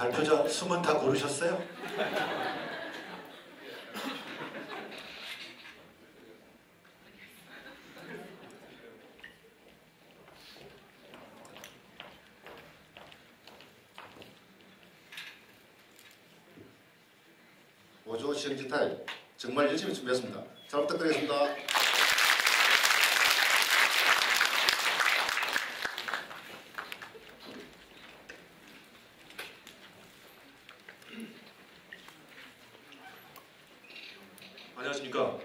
예, 발표자 숨은 다 고르셨어요? 오조 시행지탈 정말 열심히 준비했습니다. 잘 부탁드리겠습니다. 안녕하십니까.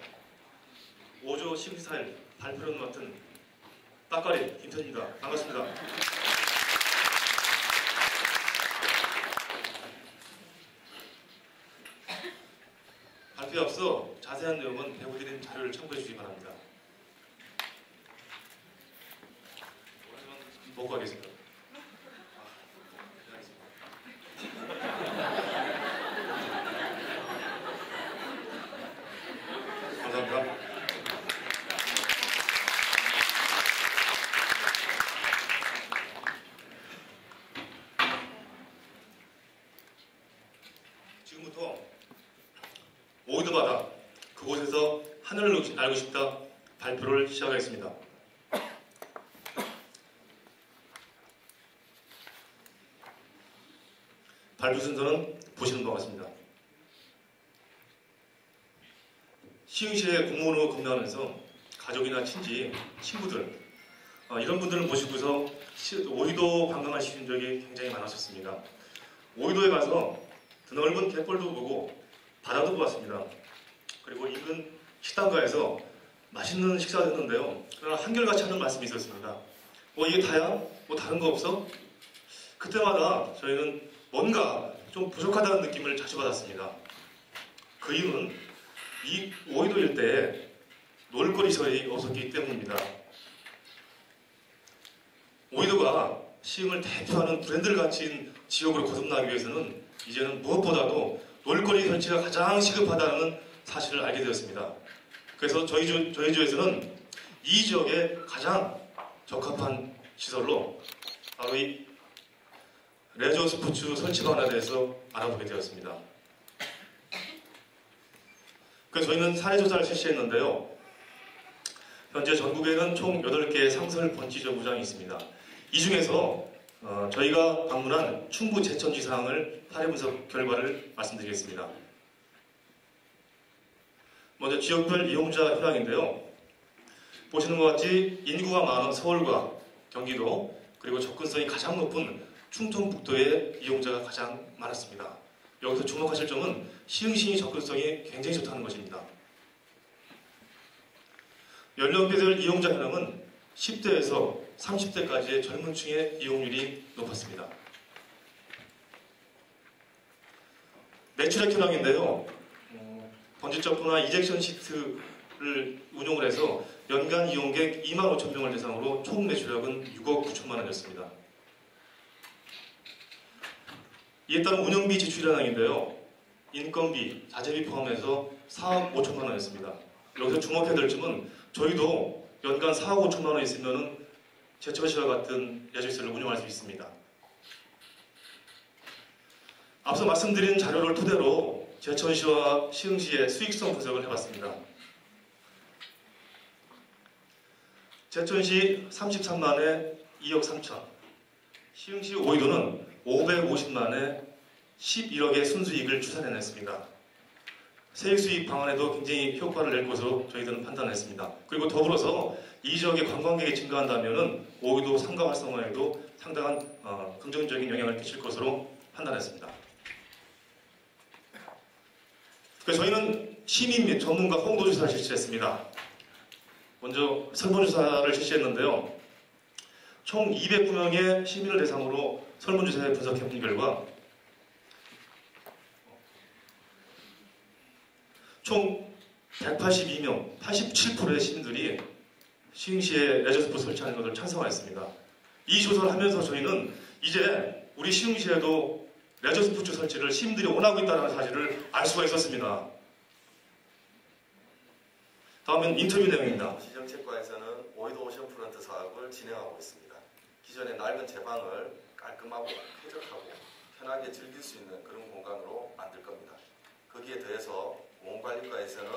5조 심사일 발표를 맡은 따까리 김태입니다. 반갑습니다. 발표에 앞서 자세한 내용은 배우드린 자료를 참고해 주시기 바랍니다. 먹고 가겠습니다. 아, 네, 알겠습니다. 감사합니다. 지금부터 오이도 바다 그곳에서 하늘을 알고 싶다 발표를 시작하겠습니다. 발표 순서는 보시는 바와 같습니다. 시흥시에 공무원으로 근무하면서 가족이나 친지, 친구들 어, 이런 분들을 모시고서 시- 오이도 관광하시는 적이 굉장히 많았었습니다. 오이도에 가서 드넓은 갯벌도 보고 바다도 보았습니다. 그리고 인근 식당가에서 맛있는 식사를 했는데요. 그러나 한결같이 하는 말씀이 있었습니다. 뭐 이게 다야? 뭐 다른 거 없어? 그때마다 저희는 뭔가 좀 부족하다는 느낌을 자주 받았습니다. 그 이유는 이 오이도 일대에 놀거리 시설이 없었기 때문입니다. 오이도가 시흥을 대표하는 브랜드를 갖춘 지역으로 거듭나기 위해서는 이제는 무엇보다도 놀거리 설치가 가장 시급하다는 사실을 알게 되었습니다. 그래서 저희, 주, 저희 주에서는 이 지역에 가장 적합한 시설로 바로 이 레저 스포츠 설치 방안에 대해서 알아보게 되었습니다. 그래서 저희는 사례조사를 실시했는데요. 현재 전국에는 총 8개의 상설 번지 정구장이 있습니다. 이 중에서 어, 저희가 방문한 충북 제천지 사항을 사례 분석 결과를 말씀드리겠습니다. 먼저 지역별 이용자 현황인데요. 보시는 것 같이 인구가 많은 서울과 경기도 그리고 접근성이 가장 높은 충청북도의 이용자가 가장 많았습니다. 여기서 주목하실 점은 시흥시의 접근성이 굉장히 좋다는 것입니다. 연령대별 이용자 현황은 10대에서 30대까지의 젊은 층의 이용률이 높았습니다. 매출액 현황인데요. 점프나 이젝션 시트를 운용을 해서 연간 이용객 2만 5천 명을 대상으로 총 매출액은 6억 9천만 원이었습니다. 이에 따른 운영비 지출 현황인데요. 인건비, 자재비 포함해서 4억 5천만 원이었습니다. 여기서 주목해야 될 점은 저희도 연간 4억 5천만 원 있으면은 제철시와 같은 예술시설을 운영할 수 있습니다. 앞서 말씀드린 자료를 토대로 제천시와 시흥시의 수익성 분석을 해봤습니다. 제천시 33만에 2억 3천, 시흥시 오이도는 550만에 11억의 순수익을 추산해냈습니다. 세액수익 방안에도 굉장히 효과를 낼 것으로 저희들은 판단했습니다. 그리고 더불어서 이 지역의 관광객이 증가한다면 오이도 상가 활성화에도 상당한 어, 긍정적인 영향을 끼칠 것으로 판단했습니다. 그래서 저희는 시민 및 전문가 홍보조사를 실시했습니다. 먼저 설문조사를 실시했는데요. 총 209명의 시민을 대상으로 설문조사에 분석해본 결과 총 182명, 87%의 시민들이 시흥시에 레저스포 설치하는 것을 찬성하였습니다. 이 조사를 하면서 저희는 이제 우리 시흥시에도 레저 스포츠 설치를 시민들이 원하고 있다는 사실을 알 수가 있었습니다. 다음은 인터뷰 내용입니다. 시정책과에서는 오이도 오션프런트 사업을 진행하고 있습니다. 기존의 낡은 제방을 깔끔하고 쾌적하고 편하게 즐길 수 있는 그런 공간으로 만들 겁니다. 거기에 더해서 공원관리과에서는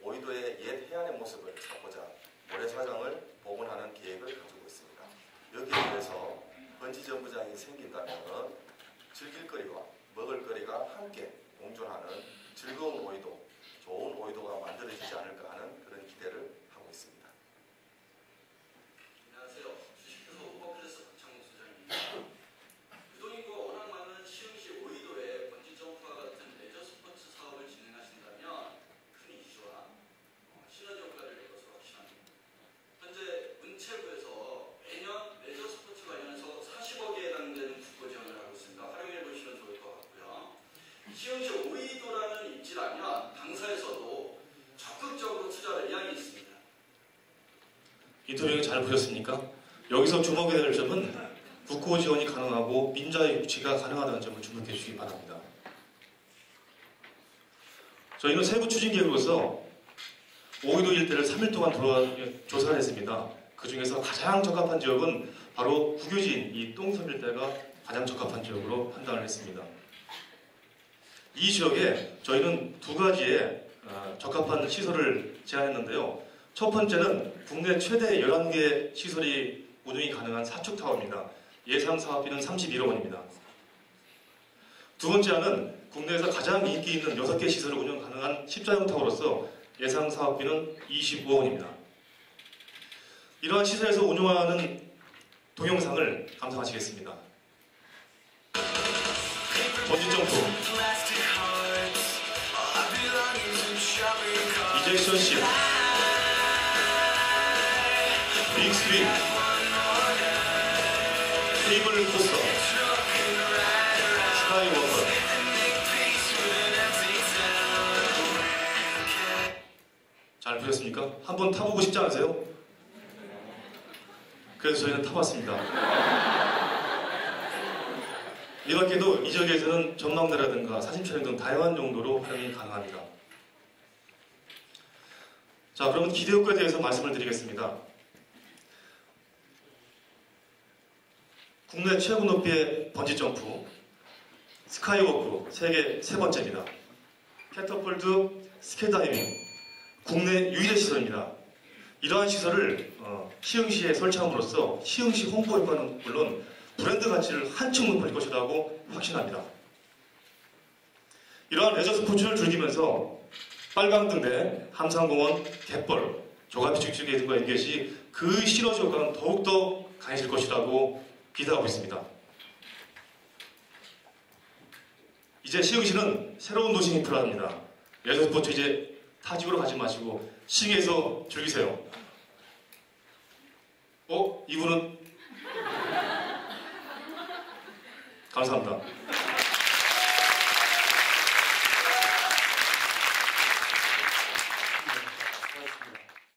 오이도의 옛 해안의 모습을 찾고자 모래사장을 복원하는 계획을 가지고 있습니다. 여기에 대해서 번지점프장이 생긴다면 즐길거리와 먹을거리가 함께 공존하는 즐거운 오이도, 좋은 오이도가 만들어지지 않을까 하는 그런 기대를 하고 있습니다. 안녕하세요. 주식회사 오버플레스 박창욱 소장입니다. 유동인구가 워낙 많은 시흥시 오이도에 번지점프와 같은 레저 스포츠 사업을 진행하신다면 큰 이슈와 어, 시너지 효과를 낼 것으로 확신합니다. 현재 문체부에서 매년 레저 스포츠 관련해서 40억에 해당되는 국고 지원을 하고 있습니다. 활용해 보시면 좋을 것 같고요. 시흥시 오이도라는 입지라면 당사에서도 적극적으로 투자를 의향이 있습니다. 인터뷰를 잘 보셨습니까? 여기서 주목해야 될 점은 국고 지원이 가능하고 민자의 유치가 가능하다는 점을 주목해 주시기 바랍니다. 저희는 세부 추진 계획으로서 오이도 일대를 3일 동안 돌아 조사를 했습니다. 그 중에서 가장 적합한 지역은 바로 국유지인 이 똥섬 일대가 가장 적합한 지역으로 판단을 했습니다. 이 지역에 저희는 두 가지의 어, 적합한 시설을 제안했는데요. 첫 번째는 국내 최대 11개 시설이 운영이 가능한 사축타워입니다. 예상 사업비는 31억 원입니다. 두 번째 안은 국내에서 가장 인기 있는 6개 시설을 운영 가능한 십자형 타워로서 예상 사업비는 25억 원입니다. 이러한 시설에서 운영하는 동영상을 감상하시겠습니다. 번지점프 이젝션 십 빅스윙 테이블 코스터 스카이워커 잘 보셨습니까? 한번 타보고 싶지 않으세요? 그래서 저희는 타봤습니다. 이 밖에도 이 지역에서는 전망대라든가 사진 촬영 등 다양한 용도로 활용이 가능합니다. 자, 그러면 기대 효과에 대해서 말씀을 드리겠습니다. 국내 최고 높이의 번지 점프, 스카이워크 세계 세 번째입니다. 캐터폴드 스케다이빙 국내 유일의 시설입니다. 이러한 시설을 어, 시흥시에 설치함으로써 시흥시 홍보 효과는 물론 브랜드 가치를 한층 높일 것이라고 확신합니다. 이러한 레저 스포츠를 즐기면서 빨강등 대, 함산공원, 갯벌, 조가비 축축의 등과 연계시 그 시너지 효과는 더욱더 강해질 것이라고 기대하고 있습니다. 이제 시흥시는 새로운 도시 인프라입니다. 레저 스포츠 이제 타지구로 가지 마시고 시흥에서 즐기세요. 어? 이분은 감사합니다.